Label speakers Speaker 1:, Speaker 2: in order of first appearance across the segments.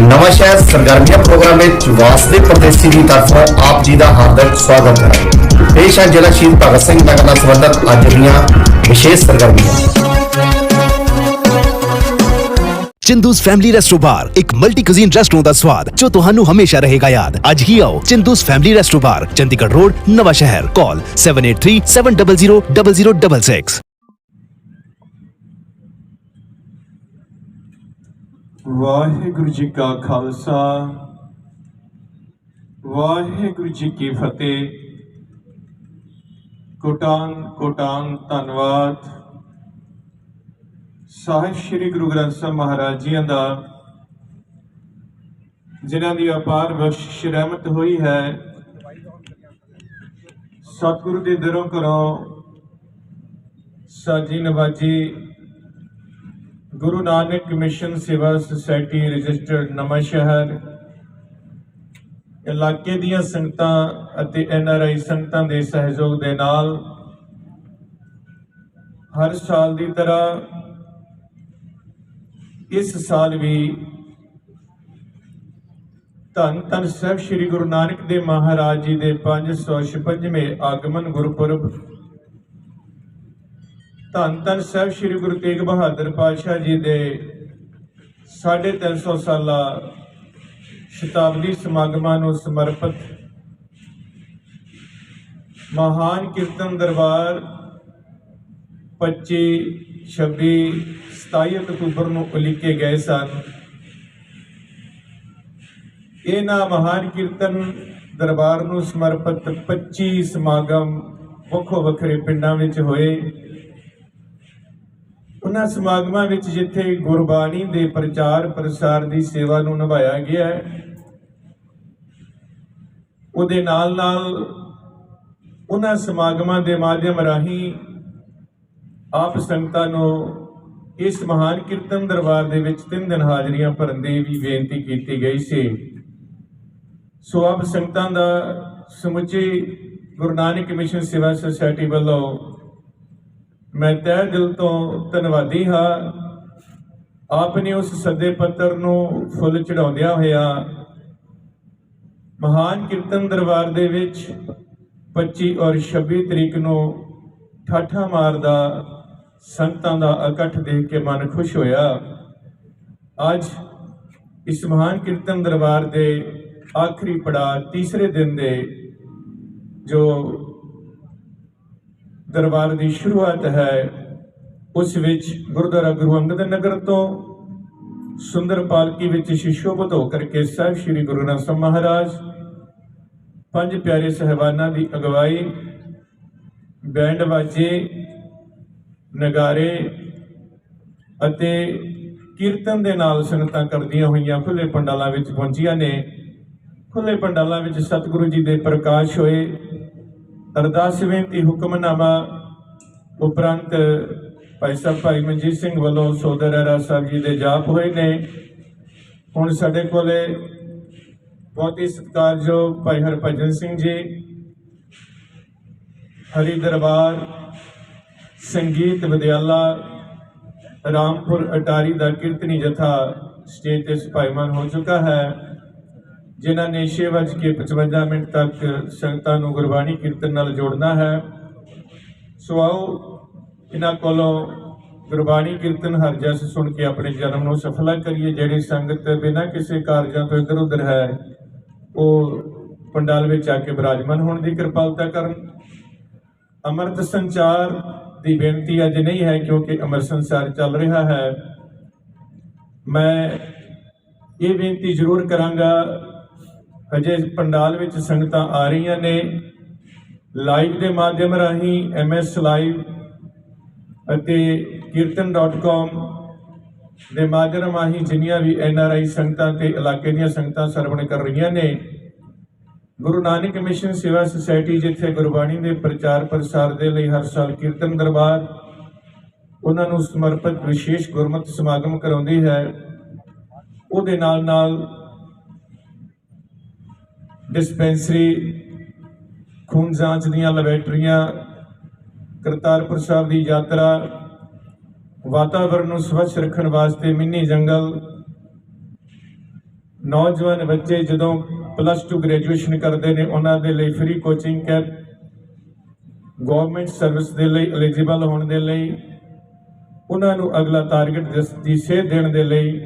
Speaker 1: ਨਵਾਂ ਸ਼ਹਿਰ ਸਰਗਰਮੀਆਂ ਪ੍ਰੋਗਰਾਮ ਵਿੱਚ ਵਾਸਦੇ ਪ੍ਰਦੇਸ਼ੀ ਦੀ ਤਰਫੋਂ ਆਪ ਜੀ ਦਾ ਹਾਰਦਿਕ ਸਵਾਗਤ ਹੈ ਪੇਸ਼ ਹੈ ਜ਼ਿਲ੍ਹਾ ਸ਼ਹੀਦ ਭਗਤ ਸਿੰਘ ਨਗਰ ਨਾਲ ਸੰਬੰਧਿਤ ਅੱਜ ਦੀਆਂ ਵਿਸ਼ੇਸ਼ ਸਰਗਰਮੀਆਂ
Speaker 2: ਚਿੰਦੂਸ ਫੈਮਿਲੀ ਰੈਸਟੋ ਬਾਰ ਇੱਕ ਮਲਟੀ ਕੁਜ਼ੀਨ ਰੈਸਟੋਰੈਂਟ ਦਾ ਸਵਾਦ ਜੋ ਤੁਹਾਨੂੰ ਹਮੇਸ਼ਾ ਰਹੇਗਾ ਯਾਦ ਅੱਜ ਹੀ ਆਓ Chindu's family resto bar Chandigarh road Nawan Shahar call 7837000066
Speaker 3: Waheguru ji ਕਾ ਖਾਲਸਾ, ਵਾਹਿਗੁਰੂ ਜੀ ਕੀ ਫਤਿਹ। ਕੋਟਾਨ ਕੋਟਾਨ ਧੰਨਵਾਦ। ਸਾਹਿਬ ਸ੍ਰੀ ਗੁਰੂ ਗ੍ਰੰਥ ਸਾਹਿਬ ਮਹਾਰਾਜ ਜੀਆਂ ਦਾ, ਜਿਨ੍ਹਾਂ ਦੀ ਅਪਾਰ ਬਖਸ਼ਿਸ਼ ਰਹਿਮਤ ਹੋਈ ਹੈ। ਸਤਿਗੁਰੂ ਦੇ ਦਰੋਂ ਕਰੋ ਸਾਜੀ ਨਵਾਜੀ Guru Nanak mission Seva society registered Nawan Shahar. ਇਲਾਕੇ ਦੀਆਂ ਸੰਗਤਾਂ ਅਤੇ ਐਨ ਆਰ ਆਈ ਸੰਗਤਾਂ ਦੇ ਸਹਿਯੋਗ ਦੇ ਨਾਲ ਹਰ ਸਾਲ ਦੀ ਤਰ੍ਹਾਂ ਇਸ ਸਾਲ ਵੀ ਧੰਨ ਧੰਨ ਸਾਹਿਬ ਸ੍ਰੀ ਗੁਰੂ ਨਾਨਕ ਦੇਵ ਮਹਾਰਾਜ ਜੀ ਦੇ 556ਵੇਂ ਆਗਮਨ ਗੁਰਪੁਰਬ ਧੰਨ ਧੰਨ ਸਾਹਿਬ ਸ੍ਰੀ ਗੁਰੂ ਤੇਗ ਬਹਾਦਰ ਪਾਤਸ਼ਾਹ ਜੀ ਦੇ 350 ਸਾਲਾ ਸ਼ਤਾਬਦੀ ਸਮਾਗਮਾਂ ਨੂੰ ਸਮਰਪਿਤ ਮਹਾਨ ਕੀਰਤਨ ਦਰਬਾਰ 25 26 27 ਅਕਤੂਬਰ ਨੂੰ ਉਲੀਕੇ ਗਏ ਸਨ। ਇਹਨਾਂ ਮਹਾਨ ਕੀਰਤਨ ਦਰਬਾਰ ਨੂੰ ਸਮਰਪਿਤ 25 ਸਮਾਗਮ ਵੱਖੋ ਵੱਖਰੇ ਪਿੰਡਾਂ ਵਿੱਚ ਹੋਏ। ਉਹਨਾਂ ਸਮਾਗਮਾਂ ਵਿੱਚ ਜਿੱਥੇ ਗੁਰਬਾਣੀ ਦੇ ਪ੍ਰਚਾਰ ਪ੍ਰਸਾਰ ਦੀ ਸੇਵਾ ਨੂੰ ਨਿਭਾਇਆ ਗਿਆ ਹੈ, ਉਹਦੇ ਨਾਲ ਨਾਲ ਉਹਨਾਂ ਸਮਾਗਮਾਂ ਦੇ ਮਾਧਿਅਮ ਰਾਹੀਂ ਆਪ ਸੰਗਤਾਂ ਨੂੰ ਇਸ ਮਹਾਨ ਕੀਰਤਨ ਦਰਬਾਰ ਦੇ ਵਿੱਚ ਤਿੰਨ ਦਿਨ ਹਾਜ਼ਰੀਆਂ ਭਰਨ ਦੀ ਵੀ ਬੇਨਤੀ ਕੀਤੀ ਗਈ ਸੀ। ਸੋ ਆਪ ਸੰਗਤਾਂ ਦਾ ਸਮੁੱਚੇ ਗੁਰੂ ਨਾਨਕ ਮਿਸ਼ਨ ਸੇਵਾ ਸੁਸਾਇਟੀ ਵੱਲੋਂ ਮੈਂ ਤਹਿ ਦਿਲ ਤੋਂ ਧੰਨਵਾਦੀ ਹਾਂ। ਆਪ ਨੇ ਉਸ ਸੱਦੇ ਪੱਤਰ ਨੂੰ ਫੁੱਲ ਚੜਾਉਂਦਿਆਂ ਹੋਇਆ ਮਹਾਨ ਕੀਰਤਨ ਦਰਬਾਰ ਦੇ ਵਿੱਚ 25 ਔਰ 26 ਤਰੀਕ ਨੂੰ ਠਾਠਾ ਮਾਰਦਾ ਸੰਤਾਂ ਦਾ ਇਕੱਠ ਦੇਖ ਕੇ ਮਨ ਖੁਸ਼ ਹੋਇਆ। ਅੱਜ ਇਸ ਮਹਾਨ ਕੀਰਤਨ ਦਰਬਾਰ ਦੇ ਆਖਰੀ ਪੜਾਅ ਤੀਸਰੇ ਦਿਨ ਦੇ ਜੋ ਦਰਬਾਰ ਦੀ ਸ਼ੁਰੂਆਤ ਹੈ ਉਸ ਵਿੱਚ ਗੁਰਦੁਆਰਾ ਗੁਰੂ ਅੰਗਦ ਨਗਰ ਤੋਂ ਸੁੰਦਰ ਪਾਲਕੀ ਵਿੱਚ ਸ਼ਿਸ਼ੋਭਤ ਹੋ ਕਰਕੇ ਸਾਹਿਬ ਸ੍ਰੀ ਗੁਰੂ ਗ੍ਰੰਥ ਸਾਹਿਬ ਮਹਾਰਾਜ, ਪੰਜ ਪਿਆਰੇ ਸਹਿਬਾਨਾਂ ਦੀ ਅਗਵਾਈ, ਬੈਂਡ ਵਾਜੇ, ਨਗਾਰੇ ਅਤੇ ਕੀਰਤਨ ਦੇ ਨਾਲ ਸੰਗਤਾਂ ਕਰਦੀਆਂ ਹੋਈਆਂ ਖੁੱਲੇ ਪੰਡਾਲਾਂ ਵਿੱਚ ਪਹੁੰਚੀਆਂ ਨੇ। ਖੁੱਲੇ ਪੰਡਾਲਾਂ ਵਿੱਚ ਸਤਿਗੁਰੂ ਜੀ ਦੇ ਪ੍ਰਕਾਸ਼ ਹੋਏ। ਅਰਦਾਸ ਬੇਨਤੀ ਹੁਕਮਨਾਮਾ ਉਪਰੰਤ ਭਾਈ ਸਾਹਿਬ, ਭਾਈ ਮਨਜੀਤ ਸਿੰਘ ਵੱਲੋਂ ਸੋਦਰ ਰਾਜ ਸਾਹਿਬ ਜੀ ਦੇ ਜਾਪ ਹੋਏ ਨੇ। ਹੁਣ ਸਾਡੇ ਕੋਲੇ ਬਹੁਤ ਹੀ ਸਤਿਕਾਰਯੋਗ ਭਾਈ ਹਰਭਜਨ ਸਿੰਘ ਜੀ, ਹਰੀ ਦਰਬਾਰ, ਸੰਗੀਤ ਵਿਦਿਆਲਾ ਰਾਮਪੁਰ ਅਟਾਰੀ ਦਾ ਕੀਰਤਨੀ ਜਥਾ ਸਟੇਜ ਤੇ ਸਪਾਈਮਾਨ ਹੋ ਚੁੱਕਾ ਹੈ। ਜਿਨ੍ਹਾਂ ਨੇ 6:55 ਮਿੰਟ ਤੱਕ ਸੰਗਤਾਂ ਨੂੰ ਗੁਰਬਾਣੀ ਕੀਰਤਨ ਨਾਲ ਜੋੜਨਾ ਹੈ। ਸੋ ਆਓ, ਇਹਨਾਂ ਕੋਲੋਂ ਗੁਰਬਾਣੀ ਕੀਰਤਨ ਹਰ ਜਸ ਸੁਣ ਕੇ ਆਪਣੇ ਜਨਮ ਨੂੰ ਸਫਲਾ ਕਰੀਏ। ਜਿਹੜੀ ਸੰਗਤ ਬਿਨਾਂ ਕਿਸੇ ਕਾਰਜਾਂ ਤੋਂ ਇੱਧਰ ਉੱਧਰ ਹੈ, ਉਹ ਪੰਡਾਲ ਵਿੱਚ ਆ ਕੇ ਬਿਰਾਜਮਾਨ ਹੋਣ ਦੀ ਕਿਰਪਾਲਤਾ ਕਰਨ। ਅਮਰਤ ਸੰਚਾਰ ਦੀ ਬੇਨਤੀ ਅੱਜ ਨਹੀਂ ਹੈ, ਕਿਉਂਕਿ ਅਮਰ ਸੰਚਾਰ ਚੱਲ ਰਿਹਾ ਹੈ। ਮੈਂ ਇਹ ਬੇਨਤੀ ਜ਼ਰੂਰ ਕਰਾਂਗਾ ਅਜੇ ਪੰਡਾਲ ਵਿੱਚ ਸੰਗਤਾਂ ਆ ਰਹੀਆਂ ਨੇ। ਲਾਈਵ ਦੇ ਮਾਧਿਅਮ ਰਾਹੀਂ ਐਮਐਸ ਲਾਈਵ ਅਤੇ ਕੀਰਤਨ.com ਦੇ ਮਾਧਿਅਮ ਰਾਹੀਂ ਜਿੰਨੀਆਂ ਵੀ ਐਨਆਰਆਈ ਸੰਗਤਾਂ ਤੇ ਇਲਾਕੇ ਦੀਆਂ ਸੰਗਤਾਂ ਸਰਵਣ ਕਰ ਰਹੀਆਂ ਨੇ, ਗੁਰੂ ਨਾਨਕ ਮਿਸ਼ਨ ਸੇਵਾ ਸੁਸਾਇਟੀ ਜਿੱਥੇ ਗੁਰਬਾਣੀ ਦੇ ਪ੍ਰਚਾਰ ਪ੍ਰਸਾਰ ਦੇ ਲਈ ਹਰ ਸਾਲ ਕੀਰਤਨ ਦਰਬਾਰ, ਉਹਨਾਂ ਨੂੰ ਸਮਰਪਿਤ ਵਿਸ਼ੇਸ਼ ਗੁਰਮਤਿ ਸਮਾਗਮ ਕਰਾਉਂਦੀ ਹੈ। ਉਹਦੇ ਨਾਲ ਨਾਲ ਡਿਸਪੈਂਸਰੀ ਖੂਨ ਜਾਂਚ ਦੀਆਂ ਲੈਬੋਰੇਟਰੀਆਂ, ਕਰਤਾਰਪੁਰ ਸਾਹਿਬ ਦੀ ਯਾਤਰਾ ਵਾਤਾਵਰਣ ਨੂੰ ਸਵੱਛ ਰੱਖਣ ਵਾਸਤੇ ਮਿੰਨੀ ਜੰਗਲ, ਨੌਜਵਾਨ ਬੱਚੇ ਜਦੋਂ ਪਲੱਸ 2 ਗ੍ਰੈਜੂਏਸ਼ਨ ਕਰਦੇ ਨੇ, ਉਹਨਾਂ ਦੇ ਲਈ free coaching camp government service ਦੇ ਲਈ ਐਲੀਜੀਬਲ ਹੋਣ ਦੇ ਲਈ, ਉਹਨਾਂ ਨੂੰ ਅਗਲਾ ਟਾਰਗੇਟ ਦੀ ਸੇਧ ਦੇਣ ਦੇ ਲਈ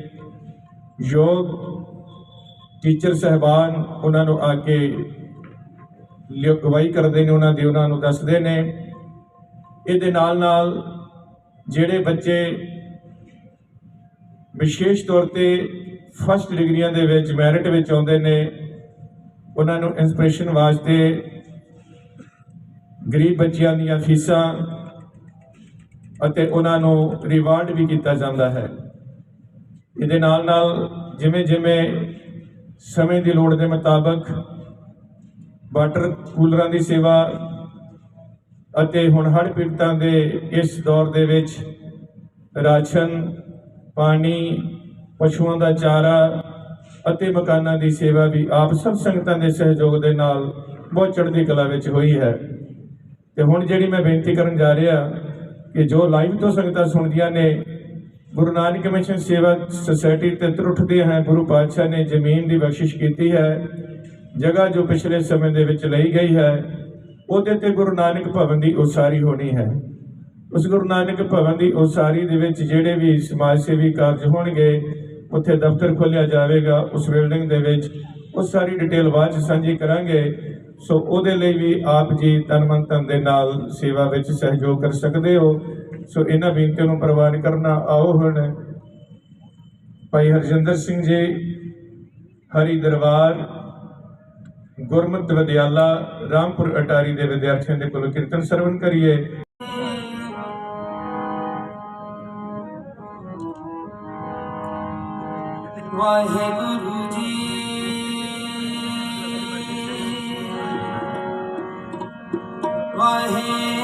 Speaker 3: ਯੋਗ ਟੀਚਰ ਸਹਿਬਾਨ ਉਹਨਾਂ ਨੂੰ ਆ ਕੇ ਲਿ- ਅਗਵਾਈ ਕਰਦੇ ਨੇ, ਉਹਨਾਂ ਦੀ, ਉਹਨਾਂ ਨੂੰ ਦੱਸਦੇ ਨੇ। ਇਹਦੇ ਨਾਲ ਨਾਲ ਜਿਹੜੇ ਬੱਚੇ ਵਿਸ਼ੇਸ਼ ਤੌਰ ਤੇ ਫਸਟ ਡਿਗਰੀਆਂ ਦੇ ਵਿੱਚ ਮੈਰਿਟ ਵਿੱਚ ਆਉਂਦੇ ਨੇ, ਉਹਨਾਂ ਨੂੰ ਇਨਸਪੀਰੇਸ਼ਨ ਵਾਸਤੇ ਗਰੀਬ ਬੱਚਿਆਂ ਦੀਆਂ ਫੀਸਾਂ ਅਤੇ ਉਹਨਾਂ ਨੂੰ ਰਿਵਾਰਡ ਵੀ ਕੀਤਾ ਜਾਂਦਾ ਹੈ। ਇਹਦੇ ਨਾਲ ਨਾਲ ਜਿਵੇਂ ਜਿਵੇਂ ਸਮੇਂ ਦੀ ਲੋੜ ਦੇ ਮੁਤਾਬਕ ਵਾਟਰ ਕੂਲਰਾਂ ਦੀ ਸੇਵਾ ਅਤੇ ਹੁਣ ਹੜ੍ਹ ਪੀੜਤਾਂ ਦੇ ਇਸ ਦੌਰ ਦੇ ਵਿੱਚ ਰਾਸ਼ਨ, ਪਾਣੀ, ਪਸ਼ੂਆਂ ਦਾ ਚਾਰਾ ਅਤੇ ਮਕਾਨਾਂ ਦੀ ਸੇਵਾ ਵੀ ਆਪ ਸਭ ਸੰਗਤਾਂ ਦੇ ਸਹਿਯੋਗ ਦੇ ਨਾਲ ਬਹੁਤ ਚੜ੍ਹਦੀ ਕਲਾ ਵਿੱਚ ਹੋਈ ਹੈ। ਤੇ ਹੁਣ ਜਿਹੜੀ ਮੈਂ ਬੇਨਤੀ ਕਰਨ ਜਾ ਰਿਹਾ ਕਿ ਜੋ ਲਾਈਵ ਤੋਂ ਸੰਗਤਾਂ ਸੁਣਦੀਆਂ ਨੇ ਗੁਰੂ ਨਾਨਕ ਮਿਸ਼ਨ ਸੇਵਾ ਸੁਸਾਇਟੀ ਤੇ ਤਰੁੱਠਦੇ ਹੈ, ਗੁਰੂ ਪਾਤਸ਼ਾਹ ਨੇ ਜ਼ਮੀਨ ਦੀ ਬਖਸ਼ਿਸ਼ ਕੀਤੀ ਹੈ, ਜਗ੍ਹਾ ਜੋ ਪਿਛਲੇ ਸਮੇਂ ਦੇ ਵਿੱਚ ਲਈ ਗਈ ਹੈ, ਉਹਦੇ ਤੇ ਗੁਰੂ ਨਾਨਕ ਭਵਨ ਦੀ ਉਸਾਰੀ ਹੋਣੀ ਹੈ। ਉਸ ਗੁਰੂ ਨਾਨਕ ਭਵਨ ਦੀ ਉਸਾਰੀ ਦੇ ਵਿੱਚ ਜਿਹੜੇ ਵੀ ਸਮਾਜ ਸੇਵੀ ਕਾਰਜ ਹੋਣਗੇ, ਉੱਥੇ ਦਫ਼ਤਰ ਖੋਲ੍ਹਿਆ ਜਾਵੇਗਾ, ਉਸ ਬਿਲਡਿੰਗ ਦੇ ਵਿੱਚ ਉਹ ਸਾਰੀ ਡਿਟੇਲ ਬਾਅਦ 'ਚ ਸਾਂਝੀ ਕਰਾਂਗੇ। ਸੋ ਉਹਦੇ ਲਈ ਵੀ ਆਪ ਜੀ ਤਨ ਮਨ ਧਨ ਦੇ ਨਾਲ ਸੇਵਾ ਵਿੱਚ ਸਹਿਯੋਗ ਕਰ ਸਕਦੇ ਹੋ। ਸੋ ਇਹਨਾਂ ਬੇਨਤੀਆਂ ਨੂੰ ਪ੍ਰਵਾਨ ਕਰਨਾ ਆਓ ਹੁਣ। ਭਾਈ ਹਰਜਿੰਦਰ ਸਿੰਘ ਜੀ, ਹਰੀ ਦਰਬਾਰ, ਗੁਰਮਤਿ ਵਿਦਿਆਲਾ ਰਾਮਪੁਰ ਅਟਾਰੀ ਦੇ ਵਿਦਿਆਰਥੀਆਂ ਦੇ ਕੋਲੋਂ ਕੀਰਤਨ ਸਰਵਨ ਕਰੀਏ।
Speaker 4: ਵਾਹਿਗੁਰੂ ਜੀ। ਵਾਹਿਗੁਰੂ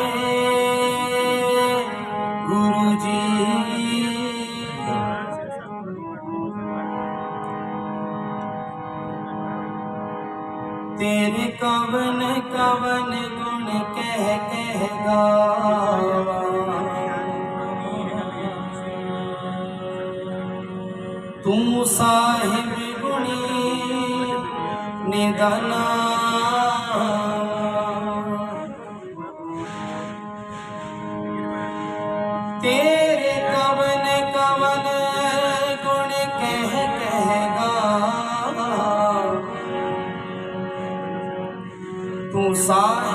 Speaker 4: ਤੇਰਾ ਨਾਮ ਤੇਰੇ ਕਵਨ ਕਵਨ ਗੁਣ ਕਹਿ ਕਹਗਾ ਤੂੰ ਸਾਰ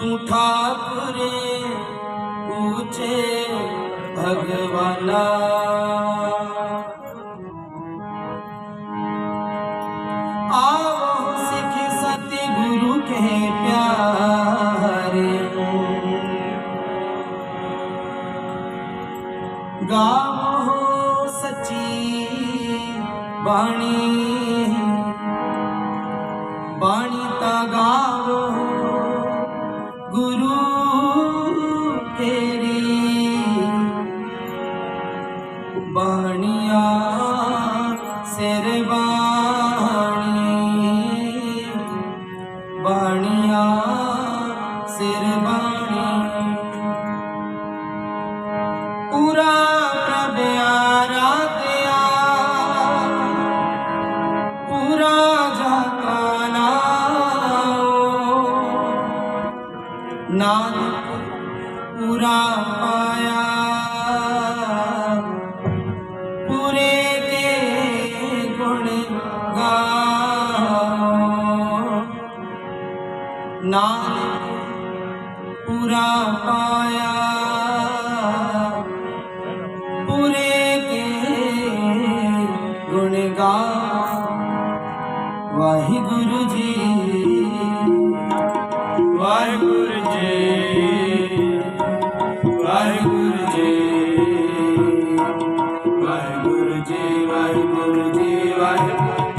Speaker 4: ਤੂੰ ਠਾਕੁਰ ਊਚੇ ਭਗਵਾਨਾ।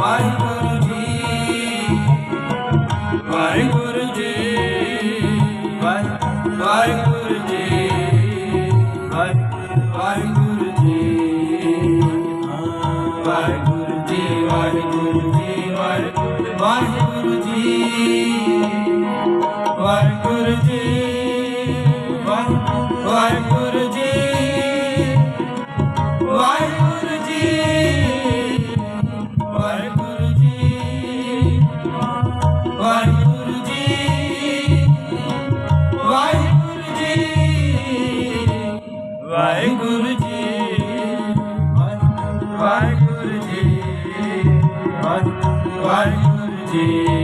Speaker 4: I ਵਾਹਿਗੁਰੂ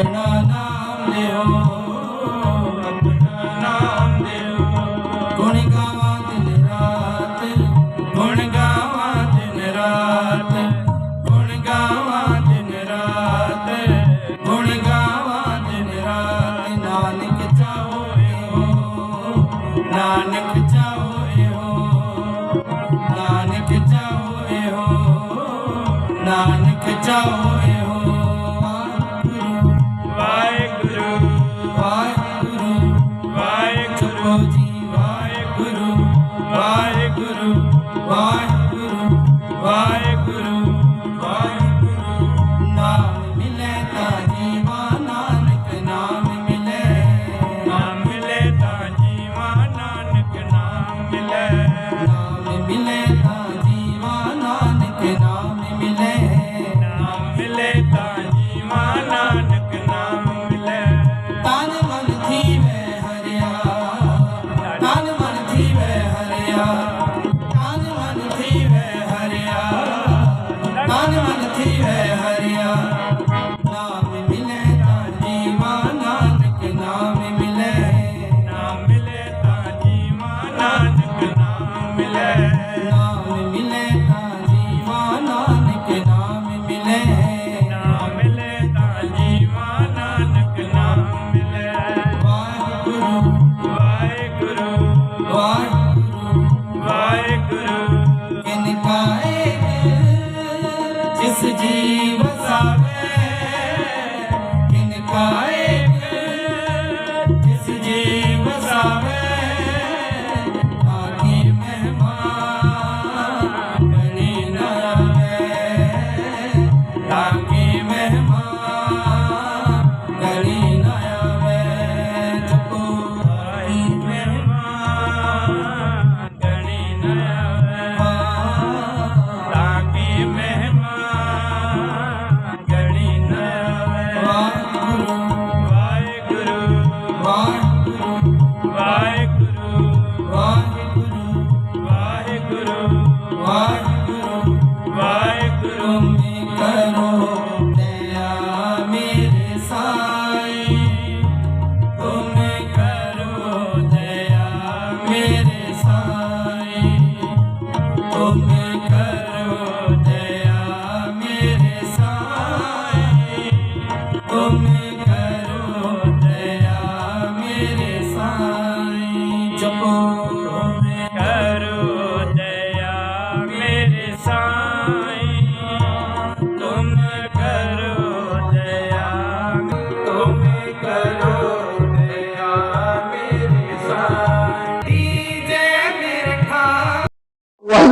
Speaker 4: ਆਪਣਾ ਨਾਮ ਲਿਓ ਤਨ ਵਾਹਿਗੁਰੂ ਜਿਸ ਜੀ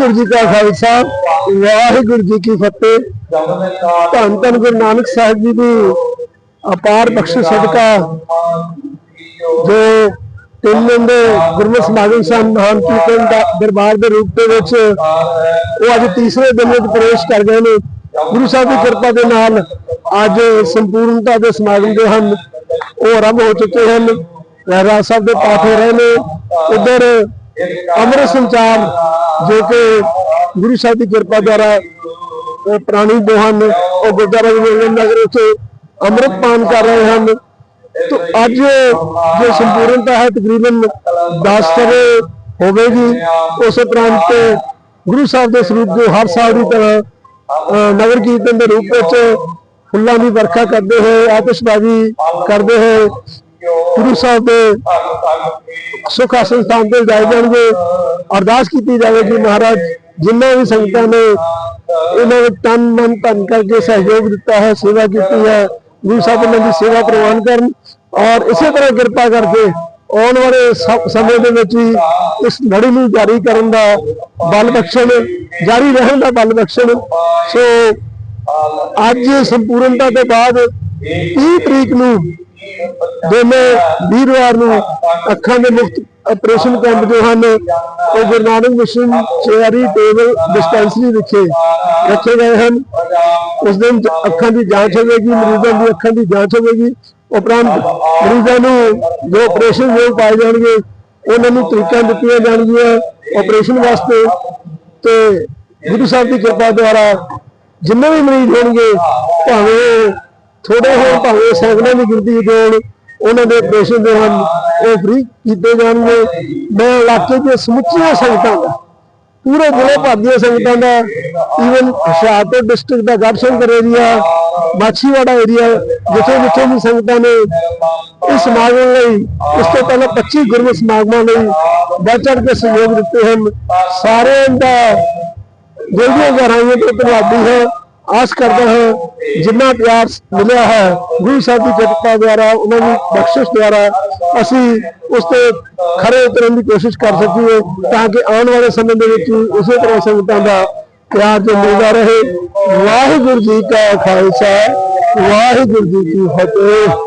Speaker 5: ਵਾਹਿਗੁਰੂ ਜੀ ਕਾ ਖਾਲਸਾ, ਵਾਹਿਗੁਰੂ ਜੀ ਕੀ ਫਤਿਹ। ਧੰਨ ਧੰਨ ਗੁਰੂ ਨਾਨਕ ਸਾਹਿਬ ਜੀ ਦੀ ਅਪਾਰ ਬਖਸ਼ਿਸ਼ ਸਦਕਾ, ਜੋ ਤਿੰਨ ਦਿਨ ਦੇ ਗੁਰਮਤਿ ਸਮਾਗਮ ਸਨ, ਮਹਾਨ ਕੀਰਤਨ ਦਾ ਦਰਬਾਰ ਦੇ ਰੂਪ ਦੇ ਵਿੱਚ, ਉਹ ਅੱਜ ਤੀਸਰੇ ਦਿਨ ਵਿੱਚ ਪ੍ਰਵੇਸ਼ ਕਰ ਗਏ ਨੇ। ਗੁਰੂ ਸਾਹਿਬ ਦੀ ਕਿਰਪਾ ਦੇ ਨਾਲ ਅੱਜ ਸੰਪੂਰਨਤਾ ਦੇ ਸਮਾਗਮ ਜੋ ਹਨ, ਉਹ ਆਰੰਭ ਹੋ ਚੁੱਕੇ ਹਨ। ਰਾਜ ਸਾਹਿਬ ਦੇ ਪਾਠ ਹੋ ਰਹੇ ਨੇ। ਉਧਰ ਅੰਮ੍ਰਿਤ ਸੰਚਾਰ ਜੋ ਕਿ ਗੁਰੂ ਸਾਹਿਬ ਦੀ ਕਿਰਪਾ ਦੁਆਰਾ ਉਹ ਪ੍ਰਾਣੀ ਦੋਹਨ ਉਹ ਗੁਰਦੁਆਰਾ ਗੋਬਿੰਦ ਨਗਰ ਵਿੱਚ ਅੰਮ੍ਰਿਤ ਪਾਨ ਕਰ ਰਹੇ ਹਨ, ਤੋ ਅੱਜ ਜੋ ਸੰਪੂਰਨਤਾ ਹੈ, ਤਕਰੀਬਨ 10 ਵਜੇ ਹੋਵੇਗੀ, ਉਸੇ ਉਪਰੰਤ ਗੁਰੂ ਸਾਹਿਬ ਦੇ ਸਰੂਪ ਜੋ ਹਰ ਸਾਲ ਦੀ ਤਰ੍ਹਾਂ, ਅਹ ਨਗਰ ਕੀਰਤਨ ਦੇ ਰੂਪ ਵਿੱਚ ਫੁੱਲਾਂ ਦੀ ਵਰਖਾ ਕਰਦੇ ਹੋਏ, ਆਤਿਸ਼ਬਾਜ਼ੀ ਕਰਦੇ ਹੋਏ ਗੁਰੂ ਸਾਹਿਬ ਦੇ ਸੁੱਖ ਆਸਣ ਤੇ ਜਾਏ ਜਾਣਗੇ। ਅਰਦਾਸ ਕੀਤੀ ਜਾਵੇਗੀ ਮਹਾਰਾਜ ਜਿਨ੍ਹਾਂ ਵੀ ਸੰਗਤਾਂ ਨੇ ਇਹਨਾਂ ਨੇ ਤਨ ਮਨ ਧਨ ਕਰਕੇ ਸਹਿਯੋਗ ਦਿੱਤਾ ਹੈ, ਸੇਵਾ ਕੀਤੀ ਹੈ, ਗੁਰੂ ਸਾਹਿਬ ਇਹਨਾਂ ਦੀ ਸੇਵਾ ਪ੍ਰਵਾਨ ਕਰਨ ਔਰ ਇਸੇ ਤਰ੍ਹਾਂ ਕਿਰਪਾ ਕਰਕੇ ਆਉਣ ਵਾਲੇ ਸਮੇਂ ਦੇ ਵਿੱਚ ਵੀ ਇਸ ਲੜੀ ਨੂੰ ਜਾਰੀ ਕਰਨ ਦਾ ਬਲ ਬਖਸ਼ਣ, ਜਾਰੀ ਰਹਿਣ ਦਾ ਬਲ ਬਖਸ਼ਣ। ਸੋ ਅੱਜ ਸੰਪੂਰਨਤਾ ਤੋਂ ਬਾਅਦ 30 ਤਰੀਕ ਨੂੰ ਦੋਨੇ ਵੀਰਵਾਰ ਨੂੰ ਅੱਖਾਂ ਦੇ ਮੁਕਤ ਆਪਰੇਸ਼ਨ ਕੈਂਪ ਜੋ ਹਨ, ਉਹ Guru mission charitable dispensary ਵਿਖੇ ਰੱਖੇ ਗਏ ਹਨ। ਉਸ ਦਿਨ ਅੱਖਾਂ ਦੀ ਜਾਂਚ ਹੋਵੇਗੀ, ਮਰੀਜ਼ਾਂ ਦੀ ਅੱਖਾਂ ਦੀ ਜਾਂਚ ਹੋਵੇਗੀ। ਉਪਰੰਤ ਮਰੀਜ਼ਾਂ ਨੂੰ ਜੋ ਆਪਰੇਸ਼ਨ ਯੋਗ ਪਾਏ ਜਾਣਗੇ, ਉਹਨਾਂ ਨੂੰ ਤਰੀਕਾਂ ਦਿੱਤੀਆਂ ਜਾਣਗੀਆਂ ਆਪਰੇਸ਼ਨ ਵਾਸਤੇ। ਤੇ ਗੁਰੂ ਸਾਹਿਬ ਦੀ ਕਿਰਪਾ ਦੁਆਰਾ ਜਿੰਨੇ ਵੀ ਮਰੀਜ਼ ਹੋਣਗੇ, ਭਾਵੇਂ ਥੋੜੇ ਹੋਣ ਭਾਵੇਂ ਸੈਂਕੜਿਆਂ ਦੀ ਗਿਣਤੀ ਦੇ ਹੋਣ ਉਹਨਾਂ ਦੇ ਆਪਰੇਸ਼ਨ ਦੇ ਹਨ ਉਹ ਫ੍ਰੀ ਕੀਤੇ ਜਾਣਗੇ। ਮੈਂ ਇਲਾਕੇ ਦੇ ਸਮੁੱਚੀਆਂ ਸੰਗਤਾਂ ਦਾ ਪੂਰੇ ਜ਼ਿਲ੍ਹੇ ਭਰ ਦੀਆਂ ਸੰਗਤਾਂ ਦਾ ਈਵਨ ਹੁਸ਼ਿਆਰਪੁਰ ਡਿਸਟ੍ਰਿਕਟ ਦਾ ਗੜਸ਼ੰਕਰ ਏਰੀਆ ਮਾਛੀਵਾੜਾ ਏਰੀਆ ਜਿੱਥੇ ਜਿੱਥੇ ਵੀ ਸੰਗਤਾਂ ਨੇ ਇਸ ਸਮਾਗਮ ਲਈ ਇਸ ਤੋਂ ਪਹਿਲਾਂ 25 ਗੁਰਮਤਿ ਸਮਾਗਮਾਂ ਲਈ ਚੜ੍ਹ ਕੇ ਸਹਿਯੋਗ ਦਿੱਤੇ ਹਨ। ਸਾਰਿਆਂ ਦਾ ਦਿਲ ਦੀਆਂ ਗਹਿਰਾਈਆਂ ਤੋਂ ਧੰਨਵਾਦੀ ਹੈ। ਆਸ ਕਰਦਾ ਹਾਂ, ਜਿੰਨਾ ਪਿਆਰ ਮਿਲਿਆ ਹੈ, ਗੁਰੂ ਸਾਹਿਬ ਦੀ ਕਿਰਪਾ ਦੁਆਰਾ, ਉਹਨਾਂ ਦੀ ਬਖਸ਼ਿਸ਼ ਦੁਆਰਾ, ਅਸੀਂ ਉਸ ਤੇ ਖਰੇ ਉਤਰਨ ਦੀ ਕੋਸ਼ਿਸ਼ ਕਰ ਸਕੀਏ ਤਾਂ ਕਿ ਆਉਣ ਵਾਲੇ ਸਮੇਂ ਦੇ ਵਿੱਚ ਉਸੇ ਤਰ੍ਹਾਂ ਸੰਗਤਾਂ ਦਾ ਪਿਆਰ ਜੋ ਮਿਲਦਾ ਰਹੇ। ਵਾਹਿਗੁਰੂ ਜੀ ਕਾ ਖਾਲਸਾ, ਵਾਹਿਗੁਰੂ ਜੀ ਕੀ ਫਤਿਹ।